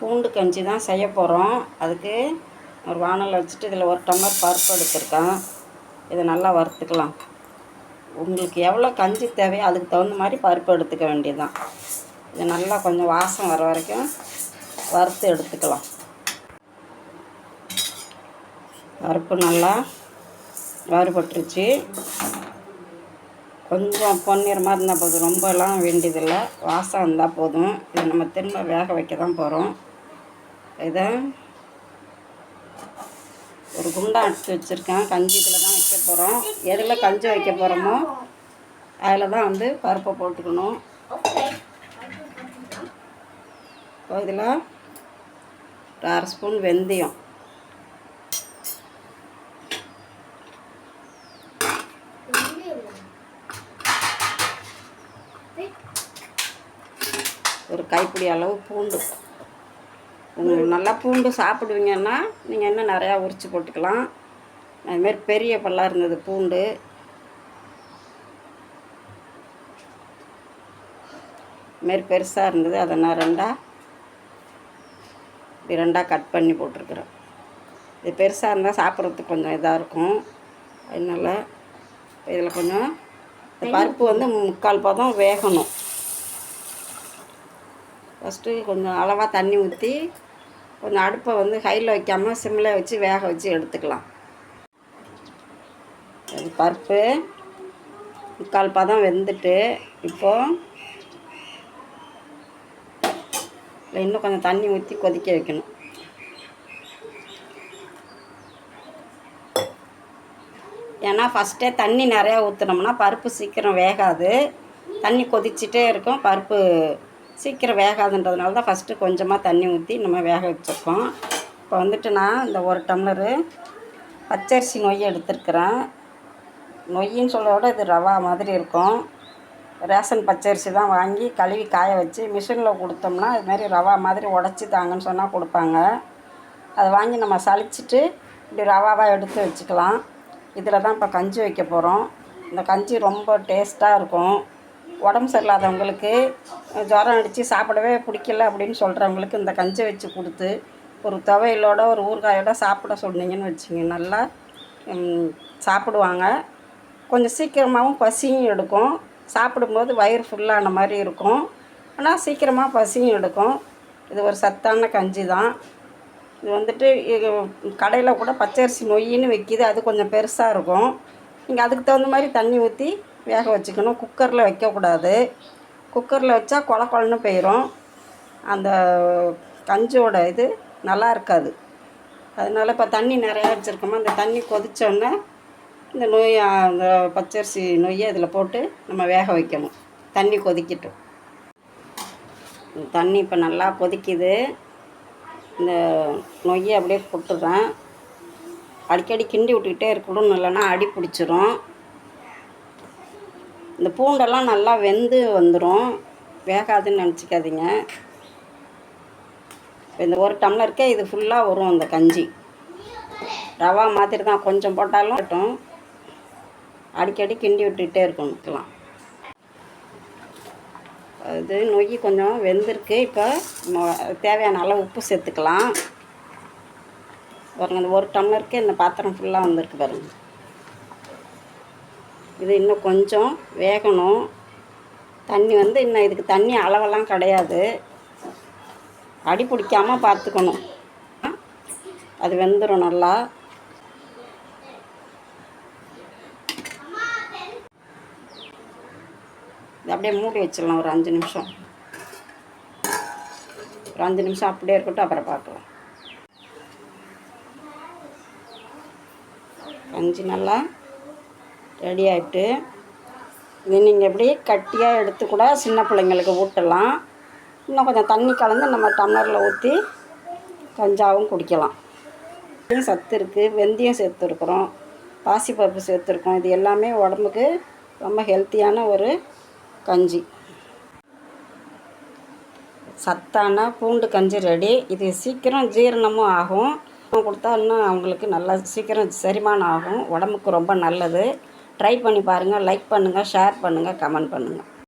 பூண்டு கஞ்சி தான் செய்ய போகிறோம் அதுக்கு ஒரு வானல் வச்சுட்டு இதில் ஒரு டம்ளர் பருப்பு எடுத்துருக்கேன். இதை நல்லா வறுத்துக்கலாம். உங்களுக்கு எவ்வளோ கஞ்சி தேவையோ அதுக்கு தகுந்த மாதிரி பருப்பு எடுத்துக்க வேண்டியதுதான். இது நல்லா கொஞ்சம் வாசம் வர வரைக்கும் வறுத்து எடுத்துக்கலாம். பருப்பு நல்லா வறுபட்டுருச்சு. கொஞ்சம் பொன்னிறமாக இருந்தால் போதும். ரொம்பலாம் வேண்டியதில்லை. வாசம் இருந்தால் போதும். இதை நம்ம திரும்ப வேக வைக்க தான் போகிறோம் இதை ஒரு குண்டா எடுத்து வச்சுருக்கேன். கஞ்சி இதில் தான் வைக்க போகிறோம் எதில் கஞ்சி வைக்க போகிறோமோ அதில் தான் வந்து பருப்பை போட்டுக்கணும். இப்போ இதில் ஒரு அரை ஸ்பூன் வெந்தயம். ஒரு கைப்பிடி அளவு பூண்டு. நல்லா பூண்டு சாப்பிடுவீங்கன்னா நீங்கள் இன்னும் நிறையா உரித்து போட்டுக்கலாம். அதுமாரி பெரிய பல்லாக இருந்தது பூண்டு. இதுமாரி பெருசாக இருந்தது அதை நான் ரெண்டாக இப்படி ரெண்டாக கட் பண்ணி போட்டிருக்குறேன். இது பெருசாக இருந்தால் சாப்பிட்றதுக்கு கொஞ்சம் இதாக இருக்கும். அதனால் இதில் கொஞ்சம் பருப்பு வந்து முக்கால் பதம் வேகணும். ஃபஸ்ட்டு கொஞ்சம் அளவாக தண்ணி ஊற்றி கொஞ்சம் அடுப்பை வந்து ஹையில் வைக்காமல் சிம்மில் வச்சு வேக வச்சு எடுத்துக்கலாம். பருப்பு முக்கால் பதம் வெந்துட்டு இப்போது இன்னும் கொஞ்சம் தண்ணி ஊற்றி கொதிக்க வைக்கணும். ஏன்னா ஃபஸ்ட்டே தண்ணி நிறையா ஊற்றுனோம்னா பருப்பு சீக்கிரம் வேகாது. தண்ணி கொதிச்சுட்டே இருக்கும் பருப்பு சீக்கிரம் வேகாதுன்றதுனால தான் ஃபஸ்ட்டு கொஞ்சமாக தண்ணி ஊற்றி நம்ம வேக வச்சுருக்கோம். இப்போ வந்துட்டு நான் இந்த ஒரு டம்ளரு பச்சரிசி நொய் எடுத்துருக்குறேன். நொய்யின்னு சொல்ல விட இது ரவா மாதிரி இருக்கும். ரேஷன் பச்சரிசி தான் வாங்கி கழுவி காய வச்சு மிஷினில் கொடுத்தோம்னா இதுமாரி ரவா மாதிரி உடச்சி தாங்கன்னு சொன்னால் கொடுப்பாங்க. அதை வாங்கி நம்ம சளிச்சிட்டு இப்படி ரவாவாக எடுத்து வச்சுக்கலாம். இதில் தான் இப்போ கஞ்சி வைக்க போகிறோம் இந்த கஞ்சி ரொம்ப டேஸ்ட்டாக இருக்கும். உடம்பு சரியில்லாதவங்களுக்கு ஜுரம் அடித்து சாப்பிடவே பிடிக்கல அப்படின்னு சொல்கிறவங்களுக்கு இந்த கஞ்சி வச்சு கொடுத்து ஒரு துவையலோட ஒரு ஊறுகாயோட சாப்பிட சொன்னீங்கன்னு வச்சுங்க நல்லா சாப்பிடுவாங்க. கொஞ்சம் சீக்கிரமாகவும் பசியும் எடுக்கும். சாப்பிடும்போது வயிறு ஃபுல்லான மாதிரி இருக்கும். ஆனால் சீக்கிரமாக பசியும் எடுக்கும். இது ஒரு சத்தான கஞ்சி தான். இது வந்துட்டு கடையில் கூட பச்சரிசி நொய்யின்னு விற்கிது அது கொஞ்சம் பெருசாக இருக்கும். நீங்கள் அதுக்கு தகுந்த மாதிரி தண்ணி ஊற்றி வேக வச்சுக்கணும். குக்கரில் வைக்கக்கூடாது. குக்கரில் வச்சா கொல கொலன்னு போயிடும் அந்த கஞ்சியோட இது நல்லா இருக்காது. அதனால் இப்போ தண்ணி நிறையா வச்சுருக்கோமா அந்த தண்ணி கொதித்தோடனே இந்த நொய் அந்த பச்சரிசி நொய்யை அதில் போட்டு நம்ம வேக வைக்கணும். தண்ணி கொதிக்கட்டும் தண்ணி இப்போ நல்லா கொதிக்குது. இந்த நொய்யை அப்படியே போட்டுடுறேன். அடிக்கடி கிண்டி விட்டுக்கிட்டே இருக்கணும் இல்லைன்னா அடி பிடிச்சிரும். இந்த பூண்டெல்லாம் நல்லா வெந்து வந்துடும் வேகாதுன்னு நினச்சிக்காதீங்க. இப்போ இந்த ஒரு டம்ளருக்கே இது ஃபுல்லாக வரும் அந்த கஞ்சி. ரவா மாதிரி தான் கொஞ்சம் போட்டாலும் கட்டும் அடிக்கடி கிண்டி விட்டுக்கிட்டே இருக்கணும். இது நொய் கொஞ்சம் வெந்திருக்கு. இப்போ தேவையான அளவு உப்பு சேர்த்துக்கலாம். பாருங்கள் இந்த ஒரு டம்ளருக்கு இந்த பாத்திரம் ஃபுல்லாக வந்திருக்கு பாருங்கள் இது இன்னும் கொஞ்சம் வேகணும். தண்ணி வந்து இன்னும் இதுக்கு தண்ணி அளவெல்லாம் கிடையாது. அடி பிடிக்காமல் பார்த்துக்கணும். அது வெந்துடும் நல்லா. இது அப்படியே மூடி வச்சிடலாம் ஒரு அஞ்சு நிமிஷம். ஒரு அஞ்சு நிமிஷம் அப்படியே இருக்கட்டும் அப்புறம் பார்க்கலாம். கஞ்சி நல்லா. ரெடி ஆகிட்டு இது நீங்கள் எப்படி கட்டியாக எடுத்து கூட சின்ன பிள்ளைங்களுக்கு ஊட்டலாம். இன்னும் கொஞ்சம் தண்ணி கலந்து நம்ம டம்ளரில் ஊற்றி கஞ்சாவும் குடிக்கலாம். சத்து இருக்குது வெந்தயம் சேர்த்துருக்குறோம் பாசிப்பருப்பு சேர்த்துருக்கோம் இது எல்லாமே உடம்புக்கு ரொம்ப ஹெல்த்தியான ஒரு கஞ்சி. சத்தான பூண்டு கஞ்சி ரெடி. இது சீக்கிரம் ஜீரணமும் ஆகும். கொடுத்தா இன்னும் அவங்களுக்கு நல்லா சீக்கிரம் செரிமானம் ஆகும். உடம்புக்கு ரொம்ப நல்லது. ட்ரை பண்ணி பாருங்கள் லைக் பண்ணுங்கள் ஷேர் பண்ணுங்கள் கமெண்ட் பண்ணுங்கள்